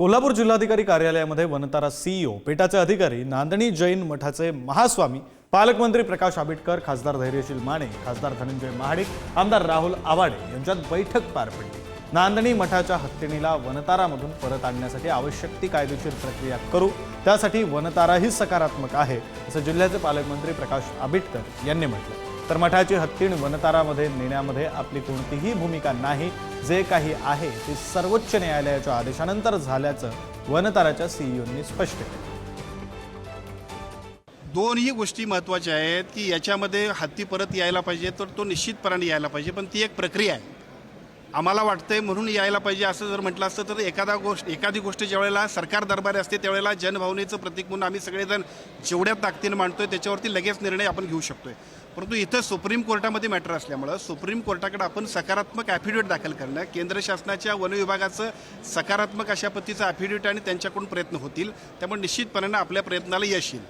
कोल्हापूर जिल्हाधिकारी कार्यालयामध्ये वनतारा सीईओ पेटाचे अधिकारी नांदणी जैन मठाचे महास्वामी पालकमंत्री प्रकाश आंबेडकर खासदार धैर्यशील माने खासदार धनंजय महाडिक आमदार राहुल आवाडे यांच्यात बैठक पार पडली. नांदणी मठाच्या हत्तीणीला वनतारामधून परत आणण्यासाठी आवश्यक ती कायदेशीर प्रक्रिया करू त्यासाठी वनताराही सकारात्मक आहे असं जिल्ह्याचे पालकमंत्री प्रकाश आंबेडकर यांनी म्हटलं. तर मठाची हत्तीण वनतारामध्ये नेण्यामध्ये आपली कोणतीही भूमिका नाही जे काही आहे ते सर्वोच्च न्यायालयाच्या आदेशानंतर झाल्याचं वनताराच्या सीईओंनी स्पष्ट केलं. दोनही गोष्टी महत्त्वाच्या आहेत की याच्यामध्ये हत्ती परत यायला पाहिजे तर तो निश्चितपणाने यायला पाहिजे पण ती एक प्रक्रिया आहे. आम्हाला वाटतंय म्हणून यायला पाहिजे असं जर म्हटलं असतं तर एखादा गोष्ट एखादी गोष्ट ज्यावेळेला सरकार दरबारी असते त्यावेळेला जनभावनेचं प्रतीक म्हणून आम्ही सगळेजण जेवढ्या ताकदीनं मांडतोय त्याच्यावरती लगेच निर्णय आपण घेऊ शकतोय. परंतु इथं सुप्रीम कोर्टामध्ये मॅटर असल्यामुळं सुप्रीम कोर्टाकडे आपण सकारात्मक ॲफिडेविट दाखल करणं केंद्र शासनाच्या वन विभागाचं सकारात्मक अशा पद्धतीचं ॲफिडेविट आणि त्यांच्याकडून प्रयत्न होतील त्यामुळे निश्चितपणानं आपल्या प्रयत्नाला यश येईल.